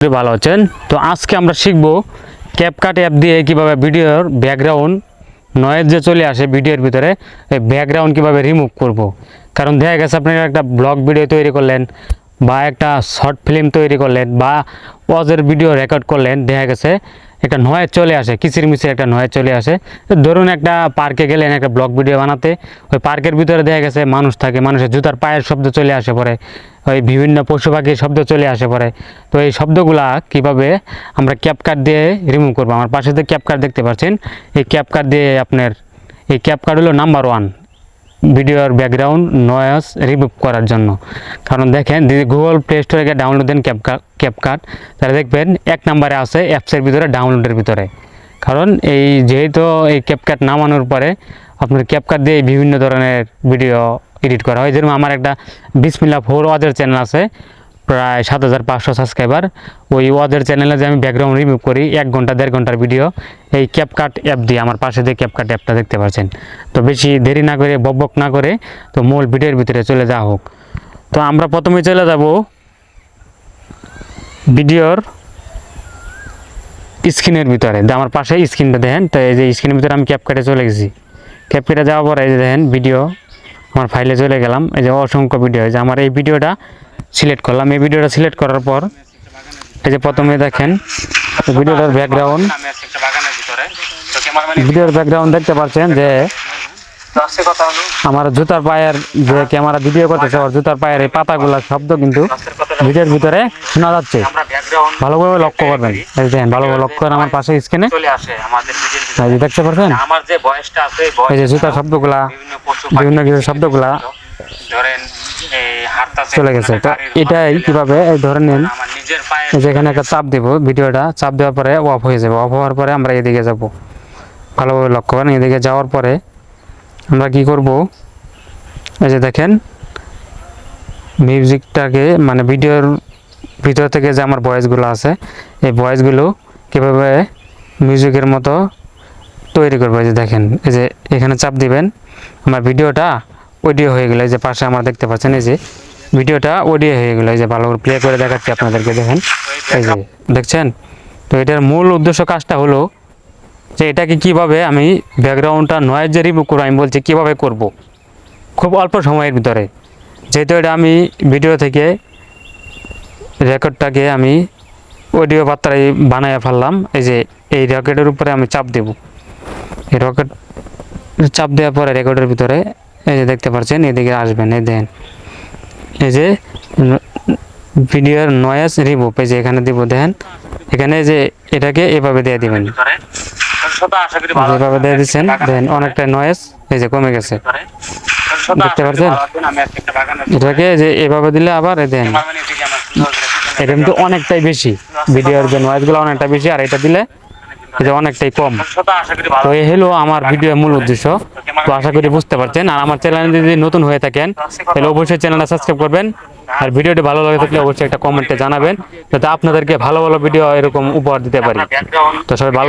ভালো আছেন তো আজকে আমরা শিখব ক্যাপকাট অ্যাপ দিয়ে কীভাবে ভিডিওর ব্যাকগ্রাউন্ড নয়েজ যে চলে আসে ভিডিওর ভিতরে, এই ব্যাকগ্রাউন্ড কীভাবে রিমুভ করব। কারণ দেখা গেছে আপনি একটা ব্লগ ভিডিও তৈরি করলেন, বা একটা শর্ট ফিল্ম তৈরি করলেন, বা ওয়াজের ভিডিও রেকর্ড করলেন, দেখা গেছে একটা নয়েজ চলে আসে কিচির মিচির একটা নয়েজ চলে আসে। তো ধরুন একটা পার্কে গেলেন, একটা ব্লগ ভিডিও বানাতে, ওই পার্কের ভিতরে দেখা গেছে মানুষ থাকে, মানুষের জুতার পায়ের শব্দ চলে আসে পরে, ওই বিভিন্ন পশু পাখির শব্দ চলে আসে পরে। তো এই শব্দগুলা কীভাবে আমরা ক্যাপকাট দিয়ে রিমুভ করব? আমার পাশে যে ক্যাপকাট দেখতে পাচ্ছেন, এই ক্যাপকাট দিয়ে আপনার, এই ক্যাপকাট হলো নাম্বার ওয়ান ভিডিওর ব্যাকগ্রাউন্ড নয়েস রিমুভ করার জন্য। কারণ দেখেন, যদি গুগল প্লে স্টোরে গিয়ে ডাউনলোড দেন ক্যাপকা ক্যাপকাট তাহলে দেখবেন এক নাম্বারে আছে অ্যাপসের ভিতরে ডাউনলোডের ভিতরে। কারণ এই যেহেতু এই ক্যাপকাট নামানোর পরে আপনার ক্যাপকাট দিয়ে বিভিন্ন ধরনের ভিডিও এডিট করা হয়। যেরকম আমার একটা বিসমিল্লা ফোর ওয়াজের চ্যানেল আছে প্রায় সাত হাজার পাঁচশো সাবস্ক্রাইবার ওই ওয়াজের চ্যানেলে যে আমি ব্যাকগ্রাউন্ড রিমুভ করি, এক ঘণ্টা, দেড় ঘণ্টার ভিডিও এই ক্যাপকাট অ্যাপ দিয়ে, আমার পাশে দিয়ে ক্যাপকাট অ্যাপটা দেখতে পাচ্ছেন। তো বেশি দেরি না করে বকবক না করে, তো মূল ভিডিওর ভিতরে চলে যাওয়া হোক। তো আমরা প্রথমে চলে যাব ভিডিওর স্ক্রিনের ভিতরে। যে আমার পাশে স্ক্রিনটা দেখেন। তো এই যে স্ক্রিনের ভিতরে আমি ক্যাপকাটে চলে গেছি। ক্যাপকাটে যাওয়ার পরে এই যে দেখেন ভিডিও আমার ফাইলে চলে গেলাম। এই যে অসংখ্য ভিডিও এই যে আমার এই ভিডিওটা সিলেক্ট করলাম। এই ভিডিওটা সিলেক্ট করার পর এই যে প্রথমে দেখেন ভিডিওটার ব্যাকগ্রাউন্ড ভিডিওর ব্যাকগ্রাউন্ড দেখতে পাচ্ছেন যে আমার জুতার পায়ের যে ক্যামেরা ভিডিও করতেছে ওর জুতার পায়ের এই পাতাগুলা শব্দ কিন্তু ভিডিওর ভিতরে শোনা যাচ্ছে। ভালোভাবে লক্ষ্য করবেন। এই যে দেখেন ভালোভাবে লক্ষ্য করেন আমার পাশে স্ক্রিনে দেখতে পাচ্ছেন? আমার যে বয়সটা আছে এই যে জুতার শব্দগুলা বিভিন্ন কিছু শব্দগুলা চলে গেছে। এটাই কীভাবে এই ধরে নিন আমার নিজের পায়ে এই যে এখানে একটা চাপ দেব ভিডিওটা চাপ দেওয়ার পরে অফ হয়ে যাবে। অফ হওয়ার পরে আমরা এদিকে যাব। ভালোভাবে লক্ষ্য করেন এদিকে যাওয়ার পরে আমরা কি করব? এই যে দেখেন মিউজিকটাকে মানে ভিডিওর ভিতর থেকে যে আমার ভয়েসগুলো আছে এই ভয়েসগুলো কীভাবে মিউজিকের মতো তৈরি করব? এই যে দেখেন এই যে এখানে চাপ দিবেন। আমার ভিডিওটা অডিও হয়ে গেলো যে পাশে আমার দেখতে পাচ্ছেন, এই যে ভিডিওটা অডিও হয়ে গেলো, এই যে ভালো করে প্লে করে দেখাচ্ছি আপনাদেরকে, দেখেন, এই যে, দেখছেন? তো এটার মূল উদ্দেশ্য কাজটা হলো যে এটাকে কীভাবে আমি ব্যাকগ্রাউন্ডটা নয়েজ যে রিমুভ করব, আমি বলছি কীভাবে করব, খুব অল্প সময়ের ভিতরে। যেহেতু এটা আমি ভিডিও থেকে রেকর্ডটাকে আমি অডিও পাত্রায় বানায় ফেললাম, এই যে এই রকেটের উপরে আমি চাপ দেব। এই রকেট চাপ দেওয়ার পরে রেকর্ডের ভিতরে এই যে দেখতে পাচ্ছেন, এদিকে আসবেন, এই দেন। এই যে ভিডিওর নয়েজ রিমুভ, এই যে এখানে দিব, দেন। এখানে যে এটাকে এভাবে দিয়ে দিবেন। এভাবে দিয়ে দিচ্ছেন, দেন, অনেকটা নয়েজ এই যে কমে গেছে। দেখতে পাচ্ছেন? এটাকে যে এভাবে দিলে আবার দেন। এটা কিন্তু অনেকটাই বেশি, ভিডিওর যে নয়েজগুলো অনেকটা বেশি, আর এটা দিলে এটা অনেকটাই কম। তো এই হলো আমার ভিডিওর মূল উদ্দেশ্য। তো আশা করি বুঝতে পারছেন। আর আমার চ্যানেলে যদি নতুন হয়ে থাকেন, তাহলে অবশ্যই চ্যানেলটা সাবস্ক্রাইব করবেন। আর ভিডিওটি ভালো লাগে থাকলে অবশ্যই একটা কমেন্টে জানাবেন, যাতে আপনাদেরকে ভালো ভালো ভিডিও এরকম উপহার দিতে পারি। তো সবাই ভালো